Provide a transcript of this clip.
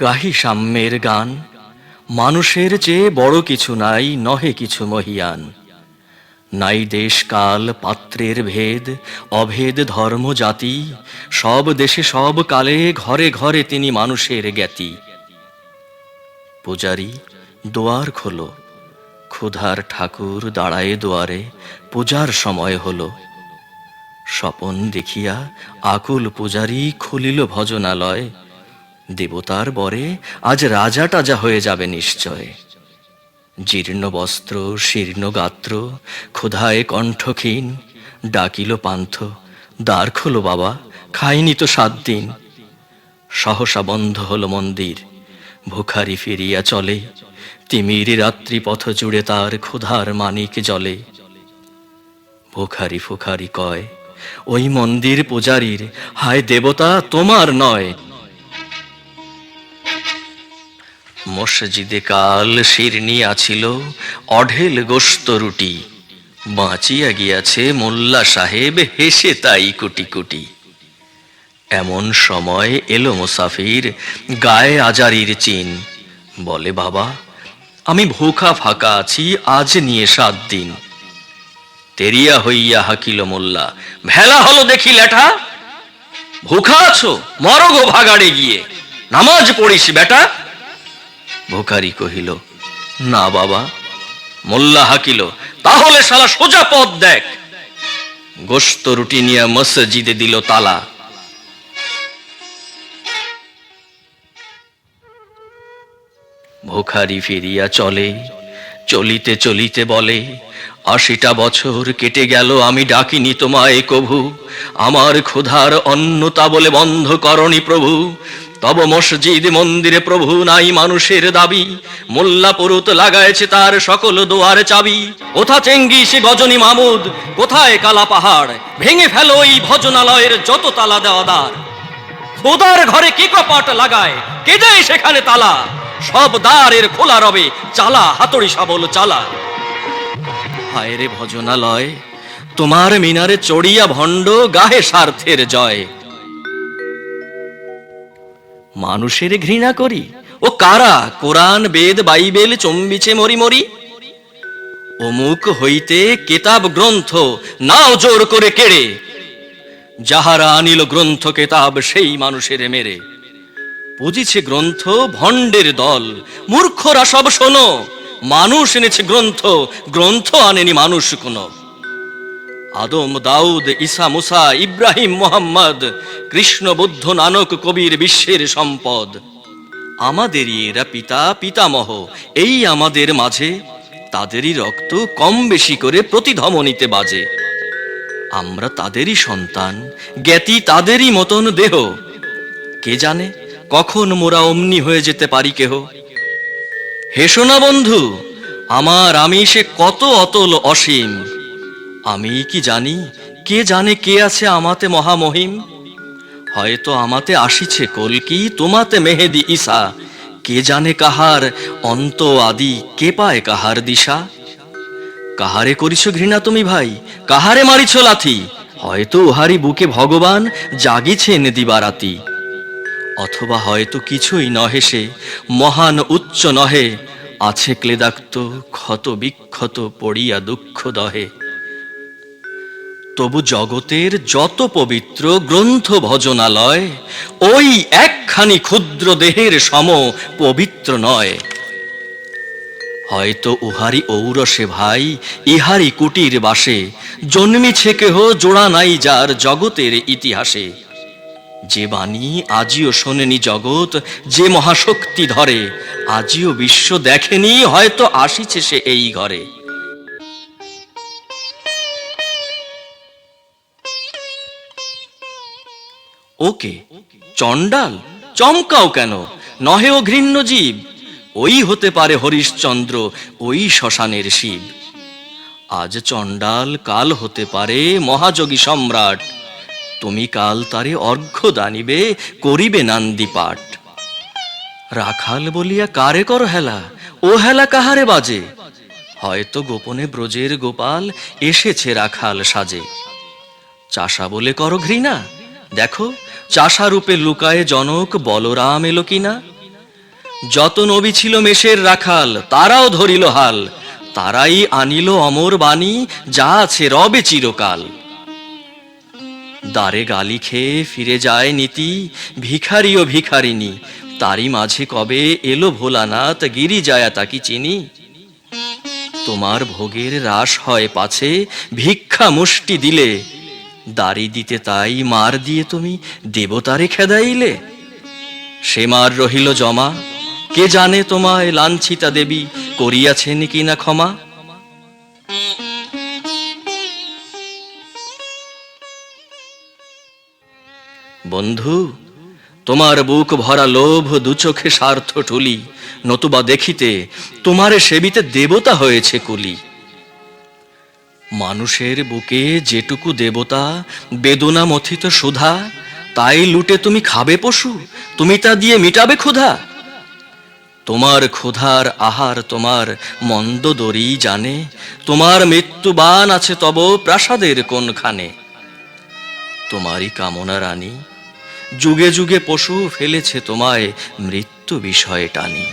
গাহি সাম্যের গান। মানুষের চেয়ে বড় কিছু নাই, নহে কিছু মহিয়ান। নাই দেশ, কাল, পাত্রের ভেদ, অভেদ, ধর্ম, জাতি। সব দেশে, সব কালে, ঘরে ঘরে তিনি মানুষের জ্ঞাতি। পূজারি, দোয়ার খোলো। ক্ষুধার ঠাকুর দাঁড়ায়ে দুয়ারে, পূজার সময় হলো। স্বপন দেখিয়া আকুল পূজারি খুলিল ভজনালয়। দেবতার বরে আজ রাজা টাজা হয়ে যাবে নিশ্চয়। জীর্ণ বস্ত্র, শীর্ণ গাত্র, ক্ষুধায় কণ্ঠক্ষীণ, ডাকিল পান্থ, দ্বার খোলো বাবা, খাইনি তো সাত দিন। সহসা বন্ধ হলো মন্দির, ভুখারি ফিরিয়া চলে, তিমির রাত্রি পথ জুড়ে তার ক্ষুধার মানিক জলে। ভুখারি ফুখারি কয়, ওই মন্দির পূজারীর, হায় দেবতা, তোমার নয়। মসজিদে কাল শিরনি আছিল, অঢেল গোস্ত রুটি। বাঁচিয়া গিয়াছে মোল্লা সাহেব, হেসে তাই কুটি কুটি। এমন সময় এলো মুসাফির, গায়ে আজারির চিন। বলে, বাবা, আমি ভুখা ফাঁকা আছি, আজ নিয়ে সাত দিন। তেরিয়া হইয়া হাকিল মোল্লা, ভেলা হলো দেখি লেঠা। ভুখা আছো মর গো ভাগাড়ে গিয়ে। নামাজ পড়িস, বেটা। ভোকারি কহিল, না বাবা, মোল্লা হাকিল, তাহলে শালা সোজা পথ দেখ। গোস্ত রুটি নিয়ে মসজিদে দিল তালা। ভোখারি ফিরিয়া চলে, চলিতে চলিতে বলে, আশিটা বছর কেটে গেল, আমি ডাকিনি তোমায় কভু, আমার ক্ষুধার অন্নতা বলে বন্ধ করনি প্রভু তব মসজিদ মন্দিরে প্রভু নাই মানুষের দাবি। মোল্লা পুরুত লাগাইছে তার সকল দোয়ার চাবি। কোথা চেঙ্গি সে গজনী মামুদ? কোথায় কালা পাহাড়? ভেঙে ফেলো এই ভজনালয়ের যত তালা দেওয়া দ্বার। খোদার ঘরে কে কপাট লাগায়? কে যায় সেখানে তালা? সব দ্বারের খোলা রবে, চালা, হাতড়ি শাবল চালা। হায় রে ভজনালয়, তোমার মিনারে চড়িয়া ভণ্ড গাহে স্বার্থের জয়। মানুষের ঘৃণা করি। ও কারা? কোরআন, বেদ, বাইবেল চম্বিছে মরি মরি। অমুক হইতে কেতাব গ্রন্থ নাও জোর করে কেড়ে। যাহারা আনিল গ্রন্থ কেতাব, সেই মানুষের মেরে। বুঝিছে গ্রন্থ ভণ্ডের দল। মূর্খরা সব শোনো। মানুষ এনেছে গ্রন্থ। গ্রন্থ আনেনি মানুষ কোনো। আদম, দাউদ, ঈসা, মুসা, ইব্রাহিম, মোহাম্মদ, কৃষ্ণ, বুদ্ধ, নানক, কবির, বিশ্বের সম্পদ। আমাদেরই এরা পিতা, পিতামহ। এই আমাদের মাঝে তাদেরই রক্ত কম বেশি করে প্রতিধমনীতে বাজে। আমরা তাদেরই সন্তান, জ্ঞাতি তাদেরই মতন দেহ। কে জানে কখন মোরা অমনি হয়ে যেতে পারি কেহ? হেসো না বন্ধু, আমার আমি সে কত অতল অসীম। আমি কি জানি? কে জানে কে আছে আমাতে মহামহিম? হয়তো আমাতে আসিছে কলকি তোমাতে মেহেদি ঈসা কে জানে কাহার অন্ত আদি, কে পায় কাহার দিশা? কাহারে করিছ ঘৃণা তুমি ভাই? কাহারে মারিছ লাথি? হয়তো উহারি বুকে ভগবান জাগিছেন দিবারাতি। অথবা হয়তো কিছুই নহে সে, মহান উচ্চ নহে। আছে ক্লেদাক্ত ক্ষত বিক্ষত পড়িয়া দুঃখ দহে। তবু জগতের যত পবিত্র গ্রন্থ ভজনালয় ওই একখানি ক্ষুদ্র দেহের সম পবিত্র নয়। হয়তো উহারি ঔরসে ভাই ইহারি কুটির বাসে, জন্মিছে কেহ জোড়া নাই যার জগতের ইতিহাসে। যে বাণী আজিও শোনেনি জগৎ, যে মহাশক্তি ধরে, আজিও বিশ্ব দেখেনি, হয়তো আসিছে সে এই ঘরে। ওকে? চণ্ডাল? চমকাও কেন? নহে ও ঘৃণ্য জীব। ওই হতে পারে হরিশ্চন্দ্র, ওই শ্মশানের শিব। আজ চণ্ডাল, কাল হতে পারে মহাযোগী সম্রাট। তুমি কাল তারে অর্ঘ্য দানিবে, করিবে নান্দি পাঠ। রাখাল বলিয়া, কারে কর হেলা? ও হেলা কাহারে বাজে? হয়তো গোপনে ব্রজের গোপাল এসেছে রাখাল সাজে। চাষা বলে, করো ঘৃণা। দেখো চাষা রূপে লুকায়ে জনক বলরাম এলো কিনা? যত নবী ছিল মেষের রাখাল, তারাও ধরিল হাল। তারাই আনিল অমর বাণী, যা আছে রবে চিরকাল। দ্বারে গালি খেয়ে ফিরে যায় নীতি, ভিখারি ও ভিখারিনী তারই মাঝে কবে এলো ভোলানাথ, গিরি যায়া তাকি চিনি। তোমার ভোগের রাস হয় পাছে, ভিক্ষা মুষ্টি দিলে। দাড়ি দিতে তাই মার দিয়ে তুমি দেবতারে খেদাইলে। সে মার রহিল জমা। কে জানে তোমায় লাঞ্ছিতা দেবী করিয়াছেন কিনা ক্ষমা? বন্ধু, তোমার বুক ভরা লোভ দু চোখে স্বার্থ টুলি নতুবা দেখিতে তোমারে সেবিতে দেবতা হয়েছে কুলি। মানুষের বুকে যেটুকু দেবতা বেদনা মথিত সুধা, তাই লুটে তুমি খাবে পশু, তুমি তা দিয়ে মিটাবে ক্ষুধা। তোমার ক্ষুধার আহার তোমার মন্দ দরি জানে, তোমার মৃত্যুবান আছে তব প্রাসাদের কোনখানে। তোমারই কামনা রানী, যুগে যুগে পশু ফেলেছে তোমায় মৃত্যু বিষয়ে টানি।